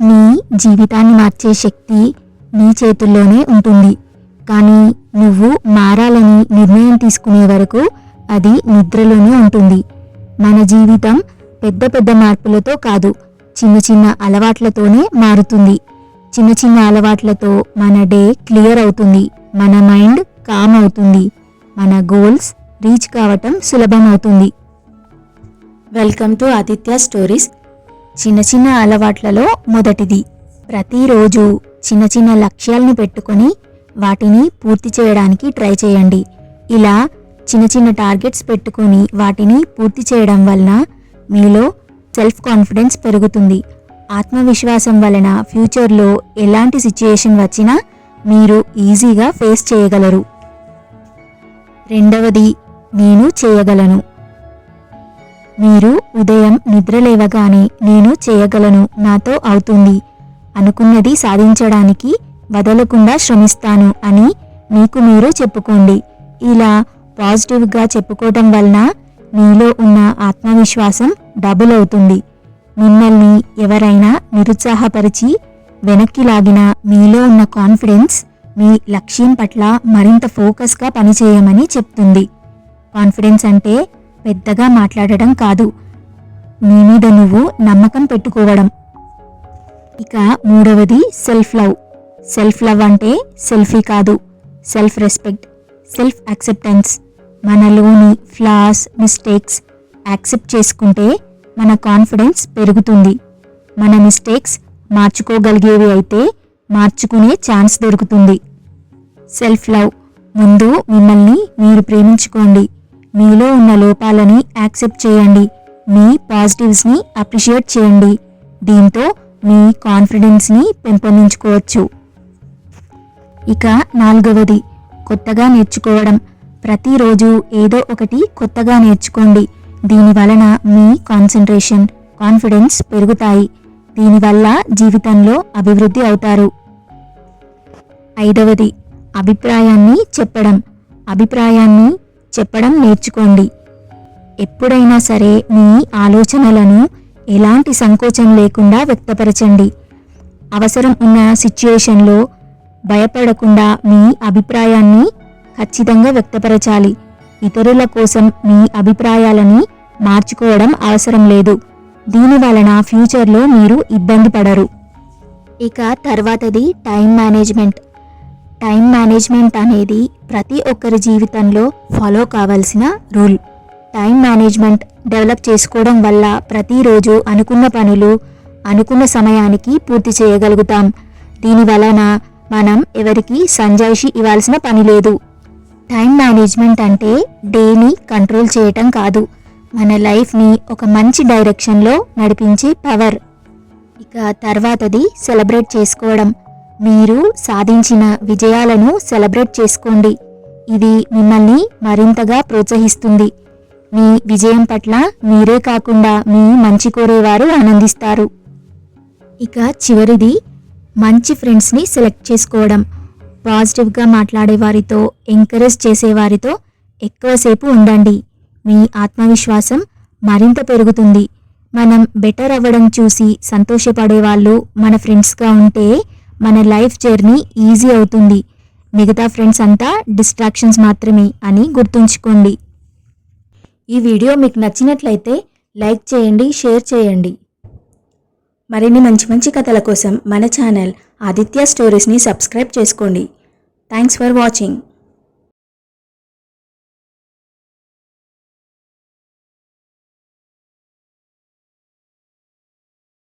నీ జీవితాన్ని మార్చే శక్తి నీ చేతుల్లోనే ఉంటుంది. కానీ నువ్వు మారాలని నిర్ణయం తీసుకునే వరకు అది నిద్రలోనే ఉంటుంది. మన జీవితం పెద్ద పెద్ద మార్పులతో కాదు చిన్న చిన్న అలవాట్లతోనే మారుతుంది. చిన్న చిన్న అలవాట్లతో మన డే క్లియర్ అవుతుంది. మన మైండ్ కామ్ అవుతుంది. మన గోల్స్ రీచ్ కావటం సులభం అవుతుంది. Welcome to Aditya stories. చిన్న చిన్న అలవాట్లలో మొదటిది. ప్రతిరోజు చిన్న చిన్న లక్ష్యాల్ని పెట్టుకొని వాటిని పూర్తి చేయడానికి ట్రై చేయండి. ఇలా చిన్న చిన్న టార్గెట్స్ పెట్టుకొని వాటిని పూర్తి చేయడం వలన మీలో సెల్ఫ్ కాన్ఫిడెన్స్ పెరుగుతుంది. ఆత్మవిశ్వాసం వలన ఫ్యూచర్లో ఎలాంటి సిచ్యుయేషన్ వచ్చినా మీరు ఈజీగా ఫేస్ చేయగలరు. రెండవది నేను చేయగలను. మీరు ఉదయం నిద్రలేవగానే నేను చేయగలను నాతో అవుతుంది. అనుకున్నది సాధించడానికి వదలకుండా శ్రమిస్తాను అని మీకు మీరు చెప్పుకోండి. ఇలా పాజిటివ్గా చెప్పుకోవటం వలన మీలో ఉన్న ఆత్మవిశ్వాసం డబుల్ అవుతుంది. మిమ్మల్ని ఎవరైనా నిరుత్సాహపరిచి వెనక్కి లాగిన మీలో ఉన్న కాన్ఫిడెన్స్ మీ లక్ష్యం పట్ల మరింత ఫోకస్గా పనిచేయమని చెప్తుంది. కాన్ఫిడెన్స్ అంటే పెద్దగా మాట్లాడడం కాదు. నీ మీద నువ్వు నమ్మకం పెట్టుకోవడం. ఇక మూడవది సెల్ఫ్ లవ్ సెల్ఫ్ లవ్ అంటే సెల్ఫీ కాదు. సెల్ఫ్ రెస్పెక్ట్ సెల్ఫ్ యాక్సెప్టెన్స్ మనలోని ఫ్లాస్ మిస్టేక్స్ యాక్సెప్ట్ చేసుకుంటే మన కాన్ఫిడెన్స్ పెరుగుతుంది. మన మిస్టేక్స్ మార్చుకోగలిగేవి అయితే మార్చుకునే ఛాన్స్ దొరుకుతుంది. సెల్ఫ్ లవ్ ముందు మిమ్మల్ని మీరు ప్రేమించుకోండి. మీలో ఉన్న లోపాలని యాక్సెప్ట్ చేయండి. మీ పాజిటివ్స్ని అప్రిషియేట్ చేయండి. దీంతో మీ కాన్ఫిడెన్స్ని పెంపొందించుకోవచ్చు. ఇక నాలుగవది కొత్తగా నేర్చుకోవడం. ప్రతిరోజు ఏదో ఒకటి కొత్తగా నేర్చుకోండి. దీని వలన మీ కాన్సన్ట్రేషన్ కాన్ఫిడెన్స్ పెరుగుతాయి. దీనివల్ల జీవితంలో అభివృద్ధి అవుతారు. ఐదవది అభిప్రాయాన్ని చెప్పడం. అభిప్రాయాన్ని చెప్పడం నేర్చుకోండి. ఎప్పుడైనా సరే మీ ఆలోచనలను ఎలాంటి సంకోచం లేకుండా వ్యక్తపరచండి. అవసరం ఉన్న సిచ్యుయేషన్లో భయపడకుండా మీ అభిప్రాయాన్ని ఖచ్చితంగా వ్యక్తపరచాలి. ఇతరుల కోసం మీ అభిప్రాయాలని మార్చుకోవడం అవసరం లేదు. దీని వలన ఫ్యూచర్లో మీరు ఇబ్బంది పడరు. ఇక తర్వాతది టైం మేనేజ్మెంట్. టైం మేనేజ్మెంట్ అనేది ప్రతి ఒక్కరి జీవితంలో ఫాలో కావాల్సిన రూల్. టైం మేనేజ్మెంట్ డెవలప్ చేసుకోవడం వల్ల ప్రతిరోజు అనుకున్న పనులు అనుకున్న సమయానికి పూర్తి చేయగలుగుతాం. దీని వలన మనం ఎవరికి సంజాయిషి ఇవ్వాల్సిన పని లేదు. టైం మేనేజ్మెంట్ అంటే డేని కంట్రోల్ చేయటం కాదు. మన లైఫ్ని ఒక మంచి డైరెక్షన్లో నడిపించే పవర్. ఇక తర్వాతది సెలబ్రేట్ చేసుకోవడం. మీరు సాధించిన విజయాలను సెలబ్రేట్ చేసుకోండి. ఇది మిమ్మల్ని మరింతగా ప్రోత్సహిస్తుంది. మీ విజయం పట్ల మీరే కాకుండా మీ మంచి కోరేవారు ఆనందిస్తారు. ఇక చివరిది మంచి ఫ్రెండ్స్ని సెలెక్ట్ చేసుకోవడం. పాజిటివ్గా మాట్లాడే వారితో ఎంకరేజ్ చేసేవారితో ఎక్కువసేపు ఉండండి. మీ ఆత్మవిశ్వాసం మరింత పెరుగుతుంది. మనం బెటర్ అవ్వడం చూసి సంతోషపడే వాళ్ళు మన ఫ్రెండ్స్గా ఉంటే మన లైఫ్ జర్నీ ఈజీ అవుతుంది. మిగతా ఫ్రెండ్స్ అంతా డిస్ట్రాక్షన్స్ మాత్రమే అని గుర్తుంచుకోండి. ఈ వీడియో మీకు నచ్చినట్లయితే లైక్ చేయండి షేర్ చేయండి. మరిన్ని మంచి మంచి కథల కోసం మన ఛానల్ ఆదిత్య స్టోరీస్ని సబ్స్క్రైబ్ చేసుకోండి. Thanks for watching.